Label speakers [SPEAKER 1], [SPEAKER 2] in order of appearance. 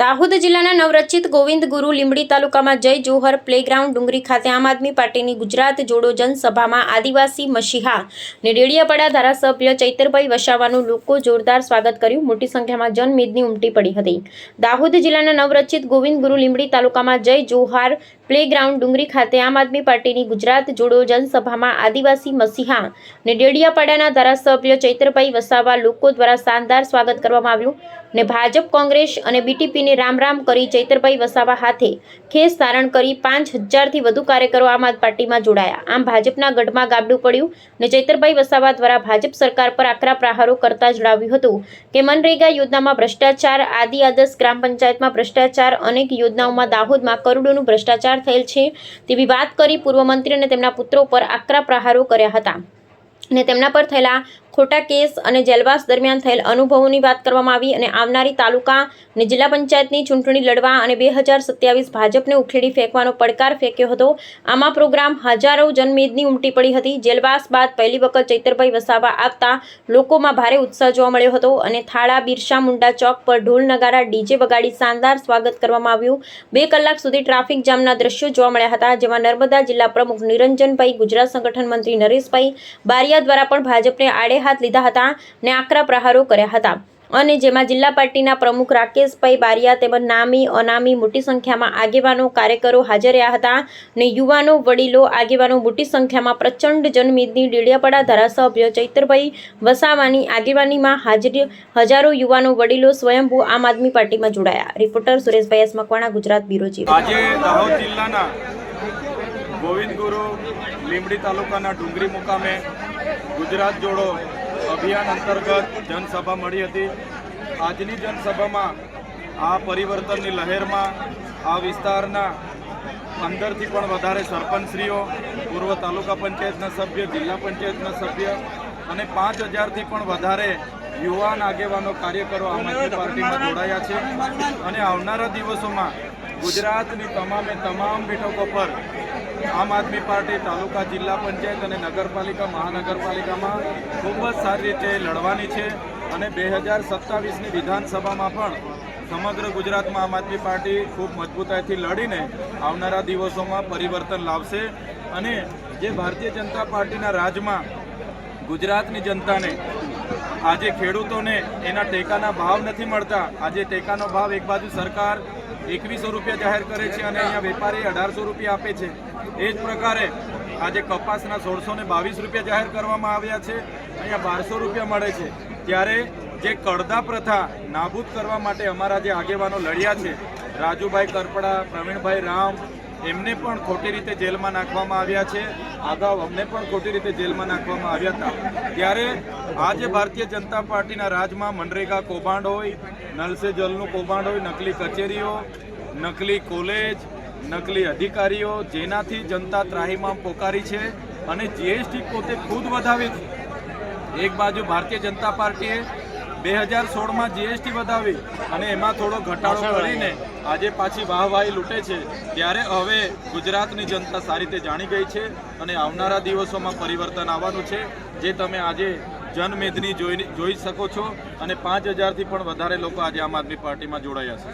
[SPEAKER 1] દાહોદ જિલ્લાના નવરચિત ગોવિંદ ગુરુ લીંબડી તાલુકામાં જય જોહર પ્લેગ્રાઉન્ડ ડુંગરી ખાતે આમ આદમી પાર્ટીની ગુજરાત જોડો જનસભામાં આદિવાસી મશીહા ને ડેડિયાપાડા ધારાસભ્ય ચૈતરભાઈ વસાવાનું લોકો જોરદાર સ્વાગત કર્યું. મોટી સંખ્યામાં જનમેદની ઉમટી પડી હતી. દાહોદ જિલ્લાના નવરચિત ગોવિંદ ગુરુ લીંબડી તાલુકામાં જય જોહાર પ્લેગ્રાઉન્ડ ડુંગરી ખાતે આમ આદમી પાર્ટીની ગુજરાત જોડો જનસભામાં આદિવાસી મસીહા ને ડેડિયાપાડાના ધારાસભ્ય ચૈતરભાઈ વસાવા લોકો દ્વારા શાનદાર સ્વાગત કરવામાં આવ્યું ને ભાજપ, કોંગ્રેસ અને બીટીપીને રામ રામ કરી ચૈતરભાઈ વસાવા હાથે ખેસ ધારણ કરી પાંચ હજારથી વધુ કાર્યકરો આમ આદમી પાર્ટીમાં જોડાયા. આમ ભાજપના ગઢમાં ગાબડું પડ્યું ને ચૈતરભાઈ વસાવા દ્વારા ભાજપ સરકાર પર આકરા પ્રહારો કરતા જણાવ્યું હતું કે મનરેગા યોજનામાં ભ્રષ્ટાચાર, આદિ આદર્શ ગ્રામ પંચાયતમાં ભ્રષ્ટાચાર, અનેક યોજનાઓમાં દાહોદમાં કરોડોનું ભ્રષ્ટાચાર થયેલ છે. તેવી વાત કરી પૂર્વ મંત્રી અને તેમના પુત્રો પર આકરા પ્રહારો કર્યા હતા. અને તેમના પર થયેલા ખોટા કેસ અને જેલવાસ દરમિયાન થયેલ અનુભવોની વાત કરવામાં આવી અને આવનારી તાલુકા અને જિલ્લા પંચાયતની ચૂંટણી લડવા અને બે હજાર સત્યાવીસ ભાજપને ઉખેડી ફેંકવાનો પડકાર ફેંક્યો હતો. આમાં પ્રોગ્રામ હજારો જનમેદની ઉમટી પડી હતી. જેલવાસ બાદ પહેલી વખત ચૈતરભાઈ વસાવા આવતા લોકોમાં ભારે ઉત્સાહ જોવા મળ્યો હતો અને થાળા, બિરસા, મુંડા ચોક પર ઢોલ નગારા, ડીજે વગાડી શાનદાર સ્વાગત કરવામાં આવ્યું. બે કલાક સુધી ટ્રાફિક જામના દ્રશ્યો જોવા મળ્યા હતા, જેમાં નર્મદા જિલ્લા પ્રમુખ નિરંજનભાઈ, ગુજરાત સંગઠન મંત્રી નરેશભાઈ બારિયા દ્વારા પણ ભાજપને આડે હાથ લીધા હતા ને આકરા પ્રહારો કર્યા હતા. અને જેમાં જિલ્લા પાર્ટીના પ્રમુખ રાકેશભાઈ બારિયા તેમજ નામી, અનામી મોટી સંખ્યામાં આગેવાનો, કાર્યકરો હાજર રહ્યા હતા ને યુવાનો, વડીલો, આગેવાનો મોટી સંખ્યામાં પ્રચંડ જનમેદની ડેડિયાપાડા ધારાસભ્ય ચૈતરભાઈ વસાવાની આગેવાનીમાં હાજરી, હજારો યુવાનો, વડીલો સ્વયંભૂ આમ આદમી પાર્ટીમાં જોડાયા. Reporter Sureshbhai S Makwana, Gujarat bureau
[SPEAKER 2] આજે ગોવિંદ ગુરુ લીંબડી તાલુકાના ડુંગરી મુકામે ગુજરાત જોડો અભિયાન અંતર્ગત જનસભા મળી હતી. આજની જનસભામાં આ પરિવર્તનની લહેરમાં આ વિસ્તારના અંદરથી પણ વધારે સરપંચશ્રીઓ, પૂર્વ તાલુકા પંચાયતના સભ્ય, જિલ્લા પંચાયતના સભ્ય અને પાંચ હજારથી પણ વધારે યુવાન આગેવાનો કાર્યકરો આમ આદમી પાર્ટીમાં જોડાયા છે. અને આવનારા દિવસોમાં ગુજરાતની તમામે તમામ બેઠકો પર આમ આદમી પાર્ટી તાલુકા જિલ્લા પંચાયત અને નગરપાલિકા મહાનગરપાલિકામાં ખૂબ જ સારી રીતે લડવાની છે અને બે હજાર સત્તાવીસની વિધાનસભામાં પણ સમગ્ર ગુજરાતમાં આમ આદમી પાર્ટી ખૂબ મજબૂતાઈથી લડીને આવનારા દિવસોમાં પરિવર્તન લાવશે અને જે ભારતીય જનતા પાર્ટીના રાજમાં ગુજરાતની જનતાને આજે ખેડૂતોને એના ટેકાના ભાવ નથી મળતા, આજે ટેકાનો ભાવ એક બાજુ સરકાર એકવીસો રૂપિયા જાહેર કરે છે અને અહીંયા વેપારી અઢારસો રૂપિયા આપે છે. એ જ પ્રકારે આજે કપાસના સોળસો ને બાવીસ રૂપિયા જાહેર કરવામાં આવ્યા છે. અહીંયા બારસો રૂપિયા મળે છે. ત્યારે જે કડદા પ્રથા નાબૂદ કરવા માટે અમારા જે આગેવાનો લડ્યા છે, રાજુભાઈ કરપડા, પ્રવીણભાઈ રામ એમને પણ ખોટી રીતે જેલમાં નાખવામાં આવ્યા છે. અગાઉ અમને પણ ખોટી રીતે જેલમાં નાખવામાં આવ્યા હતા. ત્યારે આજે ભારતીય જનતા પાર્ટીના રાજમાં મનરેગા કૌભાંડ હોય નલ સે જલનું કૌભાંડ હોય, નકલી કચેરીઓ, નકલી કોલેજ, નકલી અધિકારીઓ જેનાથી જનતા ત્રાહીમામ પોકારી છે અને જીએસટી પોતે ખુદ વધાવી એક બાજુ ભારતીય જનતા પાર્ટીએ બે હજાર સોળમાં જીએસટી વધાવી અને એમાં થોડો ઘટાડો કરીને આજે પાછી વાહવાહી લૂંટે છે. ત્યારે હવે ગુજરાતની જનતા સારી રીતે જાણી ગઈ છે અને આવનારા દિવસોમાં પરિવર્તન આવવાનું છે જે તમે આજે જનમેદની જોઈ જોઈ શકો છો અને પાંચ હજારથી પણ વધારે લોકો આજે આમ આદમી પાર્ટીમાં જોડાયા છે.